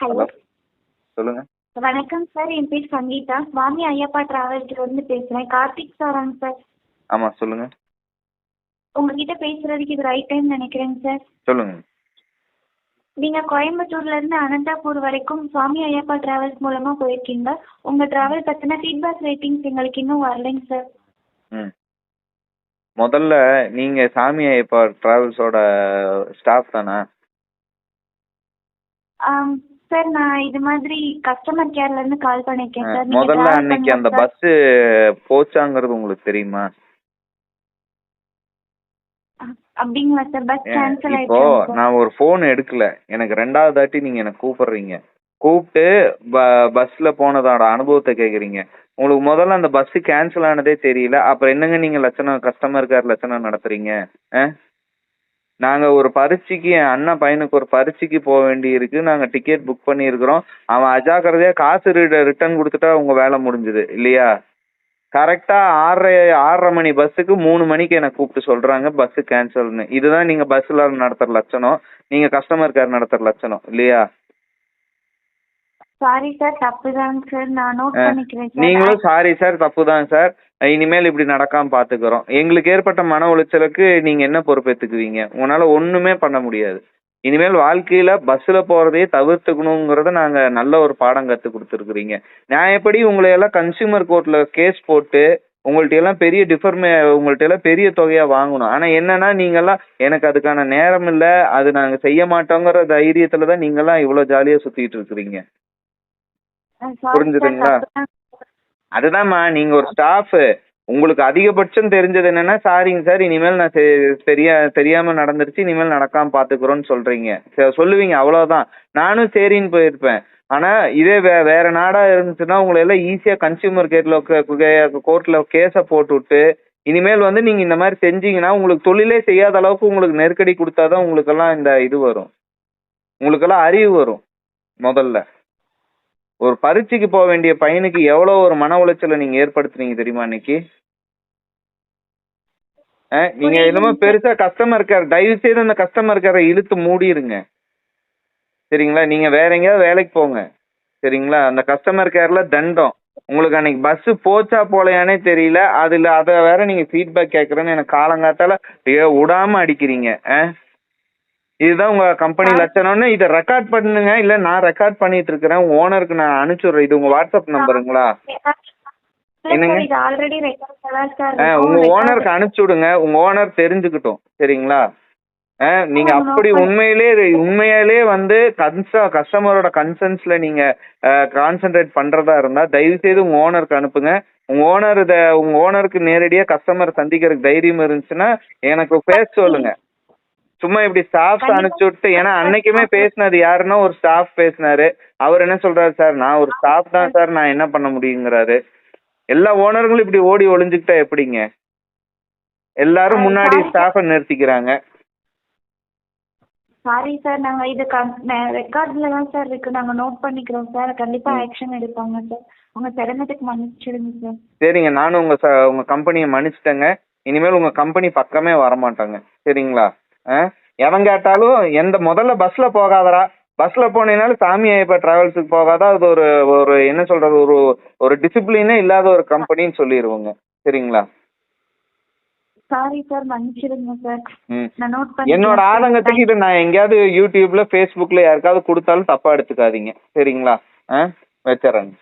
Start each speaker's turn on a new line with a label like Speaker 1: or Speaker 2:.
Speaker 1: Hello
Speaker 2: சொல்லுங்க.
Speaker 1: வணக்கம் sir. என் பேர் சங்கீதா. சுவாமி ஐயப்பா டிராவல்ஸ்லேருந்து பேசுகிறேன் கார்த்திக் சாராங்க சார்.
Speaker 2: ஆமா சொல்லுங்க.
Speaker 1: உங்ககிட்ட பேசுறதுக்கு இது ரைட் டைம் நினைக்கிறேங்க சார்.
Speaker 2: சொல்லுங்க.
Speaker 1: நீங்கள் கோயம்புத்தூர்லேருந்து அனந்தாபூர் வரைக்கும் சுவாமி ஐயப்பா டிராவல்ஸ் மூலமாக போயிருக்கீங்க. உங்கள் டிராவல் பற்றின ஃபீட்பேக் ரேட்டிங்ஸ் எங்களுக்கு இன்னும் வரலைங்க சார்.
Speaker 2: ம். முதல்ல நீங்க சாமி ஐயப்பா டிராவல்ஸோட ஸ்டாஃப் தானே?
Speaker 1: சார் நான் இது மாதிரி கஸ்டமர் கேர்லேருந்து கால் பண்ணியிருக்கேன் சார். நீங்க
Speaker 2: முதல்ல
Speaker 1: travel
Speaker 2: அன்னைக்கு அந்த
Speaker 1: பண்ண
Speaker 2: பஸ் போச்சாங்கிறது உங்களுக்கு தெரியுமா?
Speaker 1: அப்படிங்களா சார்? பஸ்
Speaker 2: ஏன்,
Speaker 1: கேன்சல்
Speaker 2: இப்போ
Speaker 1: ஆயிடுச்சு
Speaker 2: நான் ஒரு ஃபோன் எடுக்கல. எனக்கு ரெண்டாவது தாட்டி நீங்க எனக்கு கூப்பிடுறீங்க. கூப்பிட்டு பஸ்ல போனதோட அனுபவத்தை கேக்குறீங்க. உங்களுக்கு முதல்ல அந்த பஸ் கேன்சல் ஆனதே தெரியல. அப்புறம் என்னங்க நீங்க லட்சணம் கஸ்டமர் கேர் லட்சணம் நடத்துறீங்க? ஆ? நாங்க ஒரு பரீட்சைக்கு என் அண்ணன் பையனுக்கு ஒரு பரீட்சைக்கு போக வேண்டி இருக்கு நாங்க டிக்கெட் புக் பண்ணியிருக்கிறோம். அவன் அஜாக்கிரதையா காசு ரிட்டர்ன் கொடுத்துட்டா உங்க வேலை முடிஞ்சுது இல்லையா? கரெக்டா ஆறரை ஆறரை மணி பஸ்ஸுக்கு மூணு மணிக்கு எனக்கு கூப்பிட்டு சொல்றாங்க பஸ் கேன்சல்னு இதுதான் நீங்க பஸ்ல நடத்துற லட்சணம். நீங்க கஸ்டமர் கேர் நடத்துற லட்சணம் இல்லையா?
Speaker 1: சாரி சார் தப்பு தாங்க சார் நான் நோட். பண்ணிக்கிறேன்
Speaker 2: நீங்களும் சாரி சார் தப்பு தான் சார் இனிமேல் இப்படி நடக்காம பாத்துக்கிறோம். எங்களுக்கு ஏற்பட்ட மன உளைச்சலுக்கு நீங்க என்ன பொறுப்பேத்துக்குவீங்க? உங்களால ஒண்ணுமே பண்ண முடியாது. இனிமேல் வாழ்க்கையில பஸ்ல போறதையே தவிர்த்துக்கணுங்கிறத நாங்க நல்ல ஒரு பாடம் கத்து கொடுத்துருக்குறீங்க. நியாயப்படி உங்களை எல்லாம் கன்சியூமர் கோர்ட்ல கேஸ் போட்டு உங்கள்ட்ட எல்லாம் பெரிய டிஃபர்மே உங்கள்ட்ட எல்லாம் பெரிய தொகையா வாங்கணும். ஆனா என்னன்னா நீங்கெல்லாம் எனக்கு அதுக்கான நேரம் இல்ல அது நாங்க செய்ய மாட்டோங்கிற தைரியத்துல தான் நீங்கெல்லாம் இவ்வளவு ஜாலியா சுத்திட்டு இருக்கிறீங்க. புரிஞ்சுதுங்களா?
Speaker 1: அதுதான்மா
Speaker 2: அதுதாம்மா நீங்க ஒரு ஸ்டாஃப் உங்களுக்கு அதிகபட்சம் தெரிஞ்சது என்னன்னா சாரிங்க சார் இனிமேல் நான் செ- தெரியா தெரியாம நடந்துருச்சு இனிமேல் நடக்காம பாத்துக்கிறோன்னு சொல்றீங்க. சரி, சொல்லுவீங்க அவ்வளவுதான். நானும் சரின்னு போயிருப்பேன். ஆனா இதே வே வேற நாடா இருந்துச்சுன்னா உங்களை எல்லாம் ஈஸியா கன்சியூமர் கேட்ல கோர்ட்ல கேஸ போட்டு விட்டு இனிமேல் வந்து நீங்க இந்த மாதிரி செஞ்சீங்கன்னா உங்களுக்கு தொழிலே செய்யாத அளவுக்கு உங்களுக்கு நெருக்கடி கொடுத்தாதான் உங்களுக்கெல்லாம் இந்த இது வரும். உங்களுக்கெல்லாம் அறிவு வரும் முதல்ல. ஒரு பரீட்சைக்கு போக வேண்டிய பையனுக்கு எவ்வளவு ஒரு மன உளைச்சலை நீங்க ஏற்படுத்துனீங்க தெரியுமா இன்னைக்கு ஆ, நீங்க
Speaker 1: புரியுது
Speaker 2: என்னமோ
Speaker 1: சார்.
Speaker 2: பெருசா கஸ்டமர் கேர் தயவு செய்து அந்த கஸ்டமர் கேரை இழுத்து மூடிருங்க. சரிங்களா? நீங்க வேற எங்கேயாவது வேலைக்கு போங்க. சரிங்களா? அந்த கஸ்டமர் கேர்ல தண்டம். உங்களுக்கு அன்னைக்கு பஸ் போச்சா போலையானே தெரியல. அதுல அத வேற நீங்க ஃபீட்பேக் கேக்குறேன்னு எனக்கு காலங்காத்தால ஏ, விடாம அடிக்கிறீங்க. ஆ? இதுதான் உங்க கம்பெனி லட்சணம்னு இதை ரெக்கார்ட் பண்ணுங்க. இல்ல நான் ரெக்கார்ட் பண்ணிட்டு இருக்கிறேன் உங்க ஓனருக்கு நான் அனுப்பிச்சுடுறேன். இது உங்க வாட்ஸ்அப் நம்பருங்களா என்னங்க? உங்க ஓனருக்கு அனுப்பிச்சு விடுங்க உங்க ஓனர் தெரிஞ்சுக்கிட்டோம். சரிங்களா? நீங்க அப்படி. உண்மையிலே உண்மையாலே வந்து கன்ச கஸ்டமரோட கன்சர்ன்ஸ்ல நீங்க கான்சென்ட்ரேட் பண்றதா இருந்தா தயவு செய்து உங்க ஓனருக்கு அனுப்புங்க. உங்க ஓனர் இத உங்க ஓனருக்கு நேரடியா கஸ்டமர் சந்திக்கிறதுக்கு தைரியம் இருந்துச்சுன்னா எனக்கு பேச சொல்லுங்க. சும்மா இப்படி ஸ்டாஃப். அனுப்பிச்சு விட்டு ஏன்னா அன்னைக்குமே பேசினது யாருன்னா ஒரு ஸ்டாஃப் பேசினாரு. அவர் என்ன சொல்றாரு சார் நான் ஒரு ஸ்டாஃப் தான் சார். நான் என்ன பண்ண முடியுங்கிறாரு. எல்லா ஓனர்களும் இப்படி ஓடி ஒளிஞ்சுக்கிட்டா எப்படிங்க? எல்லாரும் முன்னாடி ஸ்டாஃபை நிறுத்திக்கிறாங்க.
Speaker 1: Sorry sir. நாங்க இது ரெக்கார்ட்ல தான் சார் இருக்கு. நாங்க நோட் பண்ணிக்கிறோம் சார். கண்டிப்பா ஆக்ஷன் எடுப்பாங்க சார். உங்க சிரமத்துக்கு மன்னிச்சிடுங்க சார்.
Speaker 2: சரிங்க. நானும் உங்க உங்க கம்பெனியை மன்னிச்சிட்டேங்க. இனிமேல் உங்க கம்பெனி பக்கமே வர மாட்டாங்க சரிங்களா? எவன் கேட்டாலும் எந்த முதல்ல பஸ்ல போகாதடா. பஸ்ல போனீங்கனாலும் சாமி ஐயப்பா டிராவல்ஸுக்கு போகாதா. அது ஒரு ஒரு என்ன சொல்றது ஒரு ஒரு டிசிப்ளினே இல்லாத ஒரு கம்பெனின்னு சொல்லிடுவோங்க சரிங்களா?
Speaker 1: சாரி
Speaker 2: என்னோட ஆதங்கத்துக்கு இது நான் எங்கேயாவது யூடியூப்ல ஃபேஸ்புக்ல யாருக்காவது கொடுத்தாலும் தப்பா எடுத்துக்காதீங்க. சரிங்களா? ஆ? வச்சிடறேங்க